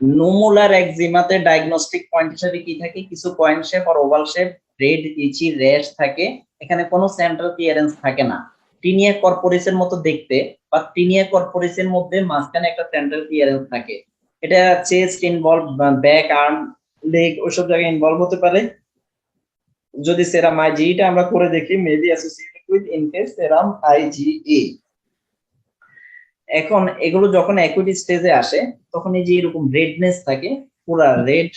নোমুলার একজিমাতে diagnostic point হিসেবে কি থাকে? কিছু পয়েন্ট শেপ আর oval shape red itchy rash থাকে। এখানে কোনো সেন্ট্রাল ক্লিয়ারেন্স থাকে না। টিনিয়া কর্পোরেসের মতো দেখতে বা টিনিয়া কর্পোরেসের মধ্যে মাঝখানে একটা সেন্ট্রাল ক্লিয়ারেন্স থাকে। এটা chest involve back arm leg ওইসব জায়গায় ইনভলভ হতে পারে। যদি সেরাম আইজিটা আমরা করে দেখি maybe associated with in case serum IgE এখন এগুলো যখন অ্যাকুইট স্টেজে আসে, তখন এই যে এরকম রেডনেস থাকে, পুরা রেড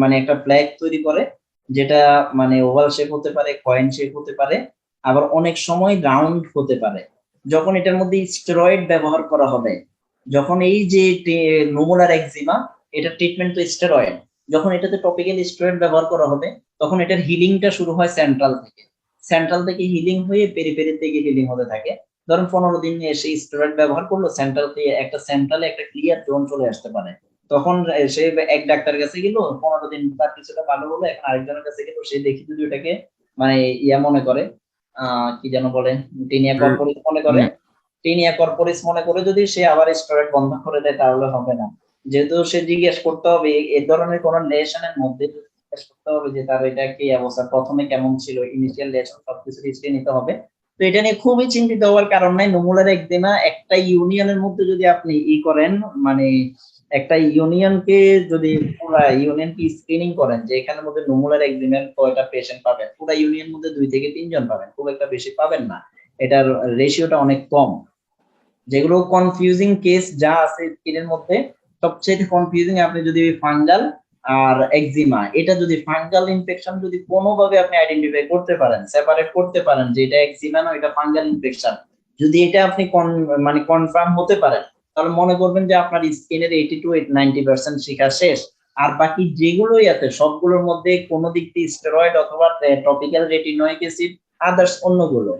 মানে একটা ফ্ল্যাগ তৈরি করে, যেটা মানে ওভাল শেপ হতে পারে কয়েন শেপ হতে পারে, আবার অনেক সময় রাউন্ড হতে পারে। যখন এটার মধ্যে স্টেরয়েড ব্যবহার করা হবে, যখন এই যে নোমুলার একজিমা এটা ট্রিটমেন্ট তো স্টেরয়েড যখন এটাতে টপিক্যাল স্টেরয়েড ব্যবহার করা হবে, তখন এটার হিলিংটা শুরু হয় সেন্ট্রাল থেকে। সেন্ট্রাল থেকে হিলিং হয়ে পেরিফেরি থেকে হিলিং হতে থাকে। ধরুন পনেরো দিন এসে স্টেরয়েড ব্যবহার করল সেন্ট্রাল একটা সেন্ট্রালে একটা ক্লিয়ার জোন চলে আসতে পারে। তখন সে এক ডাক্তার কাছে গেল পনেরো দিন তার কিছুটা ভালো হলো এখন আরেকজনের কাছে গেল সে দেখি যদি ওটাকে মানে ইয়া মনে করে কি যেন বলে টিনিয়া কর্পোরেট মনে করে। টিনিয়া কর্পোরেট মনে করে যদি সে আবার স্টেরয়েড বন্ধ করে দেয় তাহলে হবে না। যেহেতু সে জিজ্ঞেস করতে হবে এই ধরনের কোন লেশনের মধ্যে জিজ্ঞেস করতে হবে যে তার এটা কি অবস্থা প্রথমে কেমন ছিল ইনিশিয়াল লেশন সবকিছু হিস্ট্রি নিতে হবে। তো এটা নিয়ে খুবই চিন্তিত হওয়ার কারণ নাই। নোমুলার একদিনা একটা ইউনিয়নের মধ্যে যদি আপনি ই করেন মানে একটা ইউনিয়নকে যদি পুরা ইউনিয়নকে স্ক্রিনিং করেন যে এখানের মধ্যে নোমুলার একদিনের কয়টা পেশেন্ট পাবেন, পুরা ইউনিয়ন মধ্যে দুই থেকে তিনজন পাবেন, খুব একটা বেশি পাবেন না। এটার রেশিওটা অনেক কম। যেগুলো কনফিউজিং কেস যা আছে স্কিনের মধ্যে সবচেয়ে কনফিউজিং আপনি যদি ফাঙ্গাল আর একজিমা এটা যদি ফাঙ্গাল ইনফেকশন যদি কোনোভাবে আপনি আইডেন্টিফাই করতে পারেন সেপারেট করতে পারেন যে এটা একজিমা না, এটা ফাঙ্গাল ইনফেকশন যদি এটা আপনি মানে কনফার্ম হতে পারেন, তাহলে মনে করবেন যে আপনার স্কিনের এইটি টু নাইনটি পার্সেন্ট শিখা শেষ। আর বাকি যেগুলোই আছে, সবগুলোর মধ্যে কোনো দিক দিয়ে স্টেরয়েড অথবা টপিক্যাল রেটিনোয়িক অ্যাসিড আদার্স অন্যগুলো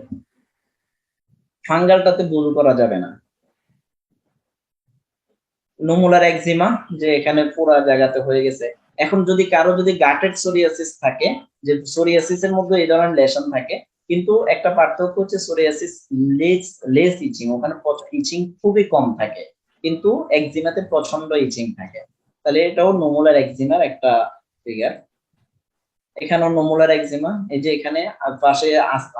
ফাঙ্গালটাতে ভুল করা যাবে না। নোমুলার একজিমা যে এখানে পুরো জায়গাতে হয়ে গেছে। এখন যদি কারও যদি গাটেড সোরিয়াসিস থাকে, যে সোরিয়াসিস এর মধ্যে এই ধরনের লেশন থাকে, কিন্তু একটা পার্থক্য হচ্ছে সোরিয়াসিস লেস লেস ইচিং ওখানে ইচিং খুবই কম থাকে, কিন্তু একজিমাতে প্রচণ্ড ইচিং থাকে। তাহলে এটাও নোমুলার একজিমার একটা ফিগার এখানেও নোমুলার একজিমা এই যে এখানে পাশে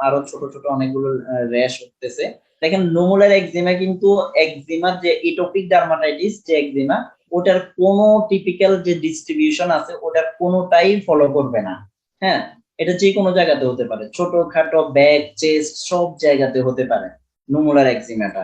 আরও ছোট ছোট অনেকগুলো র্যাশ উঠতেছে। দেখেন নোমুলার একজিমা কিন্তু একজিমার যে ইটোপিক ডার্মাটাইটিস যে একজিমা ওটার কোনো টিপিক্যাল যে ডিস্ট্রিবিউশন আছে, ওটার কোনোটাই ফলো করবে না। হ্যাঁ এটা যে কোনো জায়গাতে হতে পারে। ছোট খাটো ব্যাক চেস্ট সব জায়গাতে হতে পারে নোমুলার একজিমাটা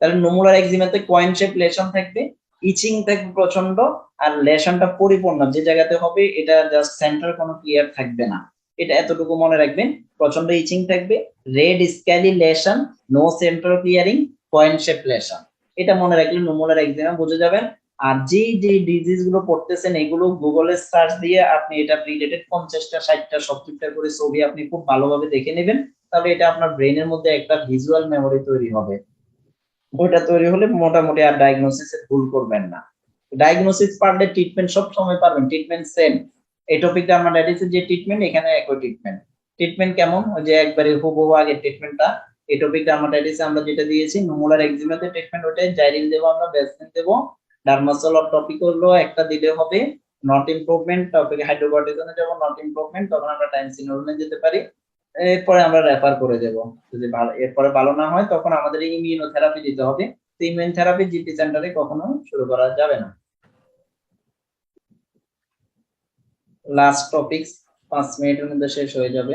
তাহলে নোমুলার একজিমাতে কয়েন শেপ লেশন থাকবে ইচিং থাকবে প্রচণ্ড আর লেশনটা পরিপূর্ণ। যে জায়গাতে হবে, এটা জাস্ট সেন্টার কোনো ক্লিয়ার থাকবে না। এটা এতটুকু মনে রাখবেন প্রচণ্ড ইচিং থাকবে red scaly lesion no centre clearing point shape lesion. এটা মনে রাখলে নোমুলার একজিমা বুঝে যাবেন। আর যে যে ডিজিজগুলো পড়তেছেন, এগুলো গুগলে সার্চ দিয়ে আপনি এটা রিলেটেড পঞ্চাশটা, ষাটটা, সত্তরটা করে ছবি আপনি খুব ভালোভাবে দেখে নেবেন। তাহলে এটা আপনার ব্রেনের মধ্যে একটা ভিজুয়াল মেমোরি তৈরি হবে। ওইটা তৈরি হলে মোটামুটি আর ডায়াগনোসিসে ভুল করবেন না। ডায়াগনোসিস পারলে ট্রিটমেন্ট সব সময় পারবেন ট্রিটমেন্ট সেম এটোপিক ডার্মাটাইটিসের যে ট্রিটমেন্ট এখানে একই ট্রিটমেন্ট ট্রিটমেন্ট কেমন? ওই যে একবারে হুবহু আগের ট্রিটমেন্টটা এটোপিক ডার্মাটাইটিসে আমরা যেটা দিয়েছি নোমুলার এক্সিমাতে ট্রিটমেন্ট ওটাই জাইরিন দেবো আমরা ভ্যাসলিন দেবো। ডার্মাসল অর টপিক হলো, একটা দিলে হবে নট ইমপ্রুভমেন্ট টপিক হাইড্রোকর্টিজনে যাব নট ইমপ্রুভমেন্ট তখন আমরা টাইম টাইমসিনোলনে যেতে পারি। এরপরে আমরা রেফার করে দেব। যদি ভালো এরপরে ভালো না হয়, তখন আমাদের ইমিউনোথেরাপি দিতে হবে। তো ইমিউনোথেরাপি জিপি সেন্টারে কখনো শুরু করা যাবে না। লাস্ট টপিক পাঁচ মিনিটের মধ্যে শেষ হয়ে যাবে।